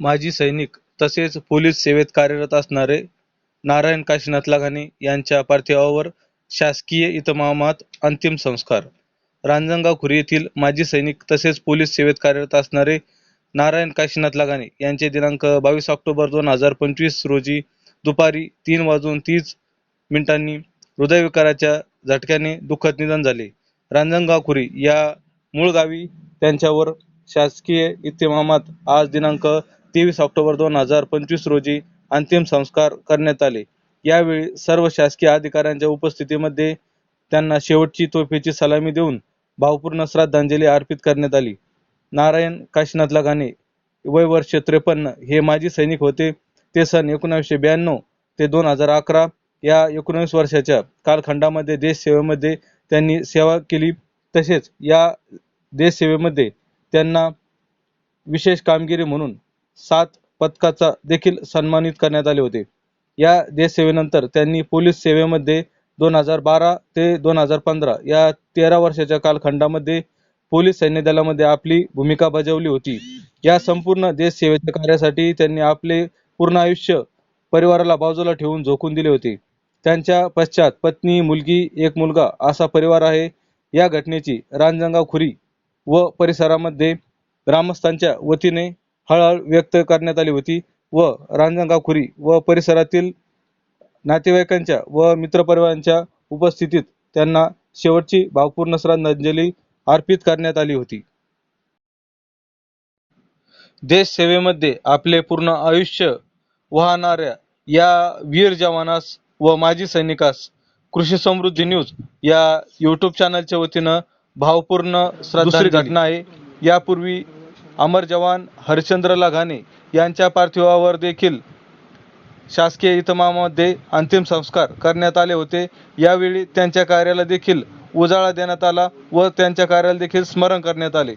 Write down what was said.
माजी सैनिक तसेच पोलीस सेवेत कार्यरत असणारे नारायण काशीनाथ लाघाणे यांच्या पार्थिवावर शासकीय इतमामात अंतिम संस्कार रांजणगाव खुरी येथील माजी सैनिक तसेच पोलीस सेवेत कार्यरत असणारे नारायण काशीनाथ लाघाणे यांचे दिनांक बावीस ऑक्टोबर दोन हजार पंचवीस रोजी दुपारी तीन वाजून तीस मिनिटांनी हृदयविकाराच्या झटक्याने दुःखद निधन झाले. रांजणगाव खुरी या मूळ गावी त्यांच्यावर शासकीय इतमामात आज दिनांक तेवीस ऑक्टोबर दोन हजार पंचवीस रोजी अंतिम संस्कार करण्यात आले. यावेळी सर्व शासकीय अधिकाऱ्यांच्या उपस्थितीमध्ये त्यांना शेवटची तोफेची सलामी देऊन भावपूर्ण श्रद्धांजली अर्पित करण्यात आली. नारायण काशीनाथ लघाणे वय वर्ष त्रेपन्न हे माजी सैनिक होते. ते सन एकोणीसशे ब्याण्णव ते दोन हजार अकरा या एकोणीस वर्षाच्या कालखंडामध्ये देशसेवेमध्ये त्यांनी सेवा केली. तसेच या देशसेवेमध्ये त्यांना विशेष कामगिरी म्हणून सात पदकाचा देखील सन्मानित करण्यात आले होते. या देशसेवेनंतर त्यांनी पोलीस सेवेमध्ये दोन हजार बारा ते दोन हजार पंधरा या तेरा वर्षाच्या कालखंडामध्ये पोलीस सैन्य दलामध्ये आपली भूमिका बजावली होती. या संपूर्ण देशसेवेच्या कार्यासाठी त्यांनी आपले पूर्ण आयुष्य परिवाराला बाजूला ठेवून झोकून दिले होते. त्यांच्या पश्चात पत्नी, मुलगी, एक मुलगा असा परिवार आहे. या घटनेची रांजणगाव खुरी व परिसरामध्ये ग्रामस्थांच्या वतीने हळहळ व्यक्त करण्यात आली होती व रांजणगाव खुरी व परिसरातील नातेवाईकांच्या व मित्रपरिवारांच्या उपस्थितीत त्यांना शेवटची भावपूर्ण श्रद्धांजली अर्पित करण्यात आली होती. देशसेवेमध्ये आपले पूर्ण आयुष्य वाहणाऱ्या या वीर जवानास व माजी सैनिकास कृषी समृद्धी न्यूज या यूट्यूब चॅनलच्या वतीनं भावपूर्ण श्रद्धांजली घटना आहे. यापूर्वी अमर जवान हरिश्चंद्र लघाने यांच्या पार्थिवावर देखील शासकीय इतमामामध्ये अंतिम संस्कार करण्यात आले होते. यावेळी त्यांच्या कार्याला देखील उजाळा देण्यात आला व त्यांच्या कार्याला देखील स्मरण करण्यात आले.